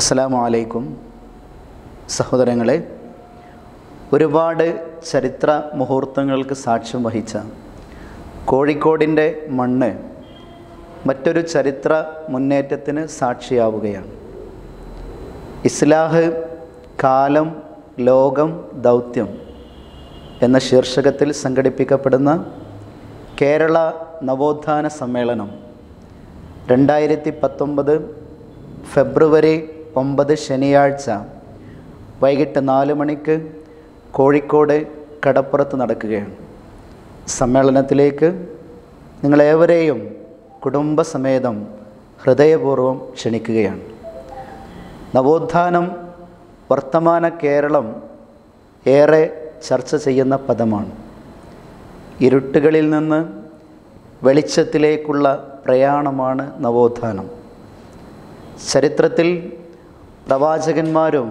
അസ്സലാമു അലൈക്കും സഹോദരങ്ങളെ ഒരുപാട് ചരിത്ര മുഹൂർത്തങ്ങൾക്ക് സാക്ഷ്യം വഹിച്ച കോഴിക്കോടിന്റെ മണ്ണ് മറ്റൊരു ചരിത്ര മുന്നേറ്റത്തിന് സാക്ഷിയാവുകയാണ്. ഇസ്ലാഹ് കാലം ലോകം ദൗത്യം എന്ന ശീർഷകത്തിൽ സംഘടിപ്പിക്കപ്പെടുന്ന കേരള നവോത്ഥാന സമ്മേളനം രണ്ടായിരത്തി പത്തൊമ്പത് ഫെബ്രുവരി ഒമ്പത് ശനിയാഴ്ച വൈകിട്ട് നാല് മണിക്ക് കോഴിക്കോട് കടപ്പുറത്ത് നടക്കുകയാണ്. സമ്മേളനത്തിലേക്ക് നിങ്ങളേവരെയും കുടുംബസമേതം ഹൃദയപൂർവം ക്ഷണിക്കുകയാണ്. നവോത്ഥാനം വർത്തമാന കേരളം ഏറെ ചർച്ച ചെയ്യുന്ന പദമാണ്. ഇരുട്ടുകളിൽ നിന്ന് വെളിച്ചത്തിലേക്കുള്ള പ്രയാണമാണ് നവോത്ഥാനം. ചരിത്രത്തിൽ പ്രവാചകന്മാരും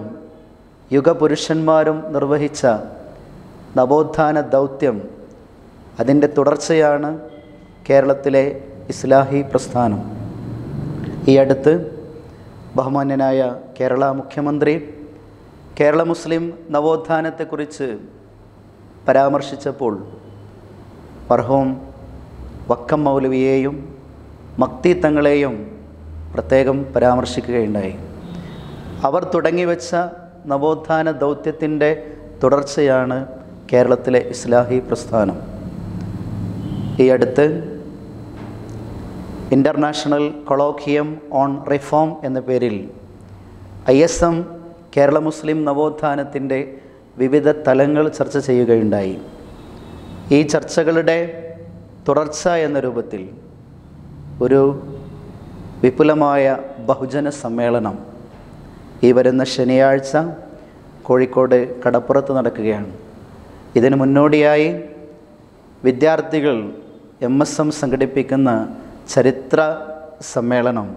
യുഗപുരുഷന്മാരും നിർവഹിച്ച നവോത്ഥാന ദൗത്യം അതിന്റെ തുടർച്ചയാണ് കേരളത്തിലെ ഇസ്ലാഹി പ്രസ്ഥാനം. ഈ അടുത്ത് ബഹുമാന്യനായ കേരള മുഖ്യമന്ത്രി കേരള മുസ്ലിം നവോത്ഥാനത്തെക്കുറിച്ച് പരാമർശിച്ചപ്പോൾ മർഹോം വക്കം മൗലവിയെയും മക്തി തങ്ങളെയും പ്രത്യേകം പരാമർശിക്കുകയുണ്ടായി. അവർ തുടങ്ങിവെച്ച നവോത്ഥാന ദൗത്യത്തിന്റെ തുടർച്ചയാണ് കേരളത്തിലെ ഇസ്ലാഹി പ്രസ്ഥാനം. ഈ അടുത്ത് ഇന്റർനാഷണൽ കൊളോക്കിയം ഓൺ റിഫോം എന്ന പേരിൽ ഐ എസ് എം കേരള മുസ്ലിം നവോത്ഥാനത്തിന്റെ വിവിധ തലങ്ങൾ ചർച്ച ചെയ്യുകയുണ്ടായി. ഈ ചർച്ചകളുടെ തുടർച്ച എന്ന രൂപത്തിൽ ഒരു വിപുലമായ ബഹുജന സമ്മേളനം ഈ വരുന്ന ശനിയാഴ്ച കോഴിക്കോട് കടപ്പുറത്ത് നടക്കുകയാണ്. ഇതിന് മുന്നോടിയായി വിദ്യാർത്ഥികൾ എം എസ് എം സംഘടിപ്പിക്കുന്ന ചരിത്ര സമ്മേളനം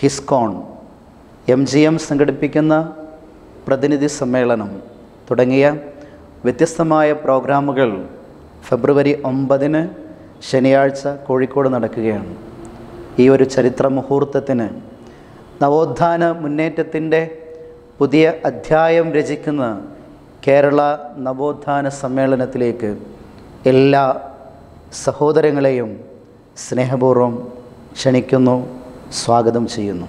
ഹിസ്കോൺ എം ജി എം സംഘടിപ്പിക്കുന്ന പ്രതിനിധി സമ്മേളനം തുടങ്ങിയ വ്യത്യസ്തമായ പ്രോഗ്രാമുകൾ ഫെബ്രുവരി ഒമ്പതിന് ശനിയാഴ്ച കോഴിക്കോട് നടക്കുകയാണ്. ഈ ഒരു ചരിത്ര മുഹൂർത്തത്തിന് നവോത്ഥാന മുന്നേറ്റത്തിന്റെ പുതിയ അധ്യായം രചിക്കുന്ന കേരള നവോത്ഥാന സമ്മേളനത്തിലേക്ക് എല്ലാ സഹോദരങ്ങളെയും സ്നേഹപൂർവം ക്ഷണിക്കുന്നു സ്വാഗതം ചെയ്യുന്നു.